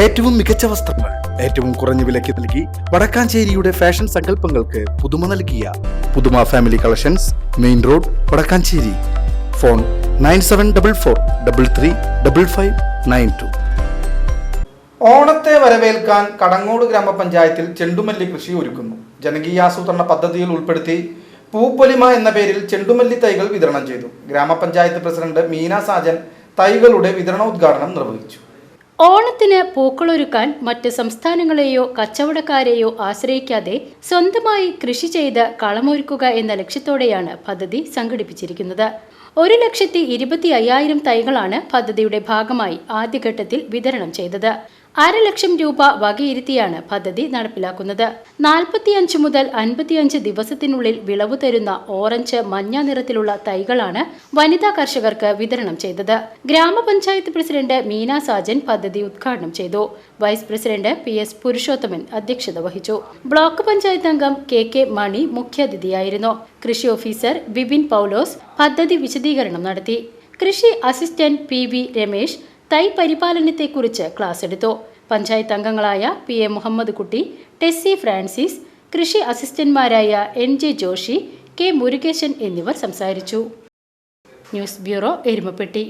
ഏറ്റവും മികച്ച വസ്ത്രങ്ങൾ ഏറ്റവും കുറഞ്ഞ വിലയ്ക്ക് നൽകി വടക്കാഞ്ചേരിയുടെ ഫാഷൻ സങ്കല്പങ്ങൾക്ക് പുതുമ നൽകിയ പുതുമ family collections main road Vadakkanchery. Phone nine seven double four double three double five nine two. ഓണത്തെ വരവേൽക്കാൻ കടങ്ങോട് ഗ്രാമപഞ്ചായത്തിൽ ചെണ്ടുമല്ലി കൃഷി ഒരുക്കുന്നു. ജനകീയാസൂത്രണ പദ്ധതിയിൽ ഉൾപ്പെടുത്തി പൂപ്പൊലിമ എന്ന പേരിൽ ചെണ്ടുമല്ലി തൈകൾ വിതരണം ചെയ്തു. ഗ്രാമപഞ്ചായത്ത് പ്രസിഡന്റ് മീന സാജൻ തൈകളുടെ വിതരണോദ്ഘാടനം നിർവഹിച്ചു. ഓണത്തിന് പൂക്കളൊരുക്കാൻ മറ്റ് സംസ്ഥാനങ്ങളെയോ കച്ചവടക്കാരെയോ ആശ്രയിക്കാതെ സ്വന്തമായി കൃഷി ചെയ്ത് കളമൊരുക്കുക എന്ന ലക്ഷ്യത്തോടെയാണ് പദ്ധതി സംഘടിപ്പിച്ചിരിക്കുന്നത്. ഒരു ലക്ഷത്തി ഇരുപത്തി അയ്യായിരം തൈകളാണ് പദ്ധതിയുടെ ഭാഗമായി ആദ്യഘട്ടത്തിൽ വിതരണം ചെയ്തത്. ലക്ഷം രൂപ വകയിരുത്തിയാണ് പദ്ധതി നടപ്പിലാക്കുന്നത്. നാൽപ്പത്തിയഞ്ച് മുതൽ അൻപത്തിയഞ്ച് ദിവസത്തിനുള്ളിൽ വിളവ് തരുന്ന ഓറഞ്ച് മഞ്ഞ നിറത്തിലുള്ള തൈകളാണ് വനിതാ കർഷകർക്ക് വിതരണം ചെയ്തത്. ഗ്രാമപഞ്ചായത്ത് പ്രസിഡന്റ് മീന സാജൻ പദ്ധതി ഉദ്ഘാടനം ചെയ്തു. Vice president P S Purushothaman അധ്യക്ഷത വഹിച്ചു. ബ്ലോക്ക് പഞ്ചായത്ത് അംഗം കെ കെ മണി മുഖ്യാതിഥിയായിരുന്നു. കൃഷി ഓഫീസർ ബിബിൻ പൗലോസ് പദ്ധതി വിശദീകരണം നടത്തി. കൃഷി അസിസ്റ്റന്റ് പി വി രമേശ് തൈ പരിപാലനത്തെക്കുറിച്ച് ക്ലാസ് എടുത്തു. പഞ്ചായത്ത് അംഗങ്ങളായ പി എ മുഹമ്മദ് കുട്ടി ടെസ്സി ഫ്രാൻസിസ് കൃഷി അസിസ്റ്റന്റ്മാരായ N J Joshi K Murukesan എന്നിവർ സംസാരിച്ചു. News bureau Erumapetty.